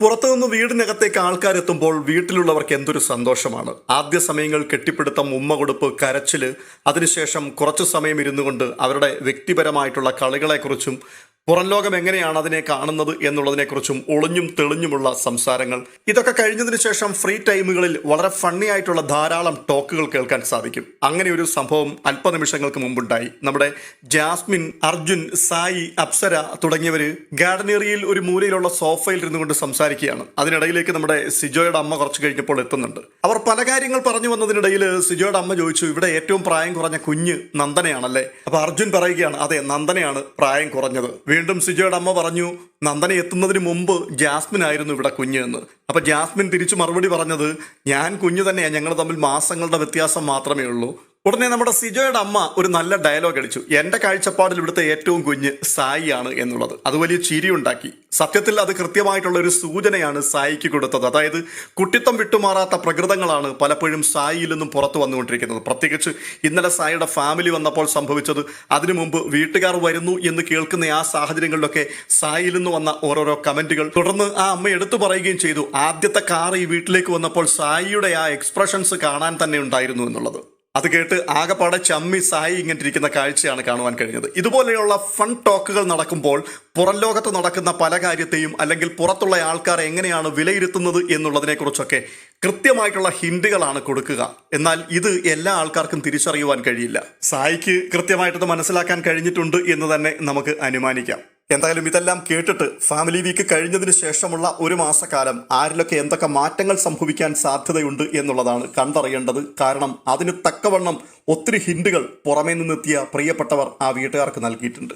പുറത്തുനിന്ന് വീടിനകത്തേക്ക് ആൾക്കാരെത്തുമ്പോൾ വീട്ടിലുള്ളവർക്ക് എന്തൊരു സന്തോഷമാണ്. ആദ്യ സമയങ്ങൾ കെട്ടിപ്പിടുത്തം ഉമ്മ കൊടുപ്പ് കരച്ചിൽ അതിനുശേഷം കുറച്ചു സമയം ഇരുന്നുകൊണ്ട് അവരുടെ വ്യക്തിപരമായിട്ടുള്ള കളികളെക്കുറിച്ചും പുറം ലോകം എങ്ങനെയാണ് അതിനെ കാണുന്നത് എന്നുള്ളതിനെക്കുറിച്ചും ഒളിഞ്ഞും തെളിഞ്ഞുമുള്ള സംസാരങ്ങൾ. ഇതൊക്കെ കഴിഞ്ഞതിന് ശേഷം ഫ്രീ ടൈമുകളിൽ വളരെ ഫണ്ണി ആയിട്ടുള്ള ധാരാളം ടോക്കുകൾ കേൾക്കാൻ സാധിക്കും. അങ്ങനെ ഒരു സംഭവം അല്പനിമിഷങ്ങൾക്ക് മുമ്പുണ്ടായി. നമ്മുടെ ജാസ്മിൻ അർജുൻ സായി അപ്സര തുടങ്ങിയവര് ഗാർഡനേറിയയിൽ ഒരു മൂലയിലുള്ള സോഫയിൽ ഇരുന്നു കൊണ്ട് സംസാരിക്കുകയാണ്. അതിനിടയിലേക്ക് നമ്മുടെ സിജോയുടെ അമ്മ കുറച്ച് കഴിഞ്ഞപ്പോൾ എത്തുന്നുണ്ട്. അവർ പല കാര്യങ്ങൾ പറഞ്ഞു വന്നതിനിടയിൽ സിജോയുടെ അമ്മ ചോദിച്ചു ഇവിടെ ഏറ്റവും പ്രായം കുറഞ്ഞ കുഞ്ഞ് നന്ദനയാണല്ലേ? അപ്പൊ അർജുൻ പറയുകയാണ് അതെ നന്ദനയാണ് പ്രായം കുറഞ്ഞത്. വീണ്ടും സിജയുടെ അമ്മ പറഞ്ഞു നന്ദന എത്തുന്നതിന് മുമ്പ് ജാസ്മിൻ ആയിരുന്നു ഇവിടെ കുഞ്ഞ് എന്ന്. അപ്പൊ ജാസ്മിൻ തിരിച്ചു മറുപടി പറഞ്ഞത് ഞാൻ കുഞ്ഞു തന്നെയാണ് ഞങ്ങൾ തമ്മിൽ മാസങ്ങളുടെ വ്യത്യാസം മാത്രമേ ഉള്ളൂ. ഉടനെ നമ്മുടെ സിജോയുടെ അമ്മ ഒരു നല്ല ഡയലോഗ് അടിച്ചു. എന്റെ കാഴ്ചപ്പാടിൽ ഇവിടുത്തെ ഏറ്റവും കുഞ്ഞ് സായിയാണ് എന്നുള്ളത്. അത് വലിയ ചിരി ഉണ്ടാക്കി. സത്യത്തിൽ അത് കൃത്യമായിട്ടുള്ള ഒരു സൂചനയാണ് സായിക്ക് കൊടുത്തത്. അതായത് കുട്ടിത്തം വിട്ടുമാറാത്ത പ്രകൃതങ്ങളാണ് പലപ്പോഴും സായിയിൽ നിന്നും പുറത്തു വന്നുകൊണ്ടിരിക്കുന്നത്. പ്രത്യേകിച്ച് ഇന്നലെ സായിയുടെ ഫാമിലി വന്നപ്പോൾ സംഭവിച്ചത് അതിനു മുമ്പ് വീട്ടുകാർ വരുന്നു എന്ന് കേൾക്കുന്ന ആ സാഹചര്യങ്ങളിലൊക്കെ സായിയിൽ നിന്ന് വന്ന ഓരോരോ കമന്റുകൾ. തുടർന്ന് ആ അമ്മ എടുത്തു പറയുകയും ചെയ്തു. ആദ്യത്തെ കാർ ഈ വീട്ടിലേക്ക് വന്നപ്പോൾ സായിയുടെ ആ എക്സ്പ്രഷൻസ് കാണാൻ തന്നെ ഉണ്ടായിരുന്നു എന്നുള്ളത്. അത് കേട്ട് ആകെപ്പാടെ ചമ്മി സായി ഇങ്ങനെ ഇരിക്കുന്ന കാഴ്ചയാണ് കാണുവാൻ കഴിഞ്ഞത്. ഇതുപോലെയുള്ള ഫൺ ടോക്കുകൾ നടക്കുമ്പോൾ പുറം ലോകത്ത് നടക്കുന്ന പല കാര്യത്തെയും അല്ലെങ്കിൽ പുറത്തുള്ള ആൾക്കാർ എങ്ങനെയാണ് വിലയിരുത്തുന്നത് എന്നുള്ളതിനെക്കുറിച്ചൊക്കെ കൃത്യമായിട്ടുള്ള ഹിൻഡുകളാണ് കൊടുക്കുക. എന്നാൽ ഇത് എല്ലാ ആൾക്കാർക്കും തിരിച്ചറിയുവാൻ കഴിയില്ല. സായിക്ക് കൃത്യമായിട്ടത് മനസ്സിലാക്കാൻ കഴിഞ്ഞിട്ടുണ്ട് എന്ന് തന്നെ നമുക്ക് അനുമാനിക്കാം. എന്തായാലും ഇതെല്ലാം കേട്ടിട്ട് ഫാമിലി വീക്ക് കഴിഞ്ഞതിന് ശേഷമുള്ള ഒരു മാസക്കാലം ആരിലൊക്കെ എന്തൊക്കെ മാറ്റങ്ങൾ സംഭവിക്കാൻ സാധ്യതയുണ്ട് എന്നുള്ളതാണ് കണ്ടറിയേണ്ടത്. കാരണം അതിന് തക്കവണ്ണം ഒത്തിരി ഹിന്റുകൾ പുറമേ നിന്നെത്തിയ പ്രിയപ്പെട്ടവർ ആ വീട്ടുകാർക്ക് നൽകിയിട്ടുണ്ട്.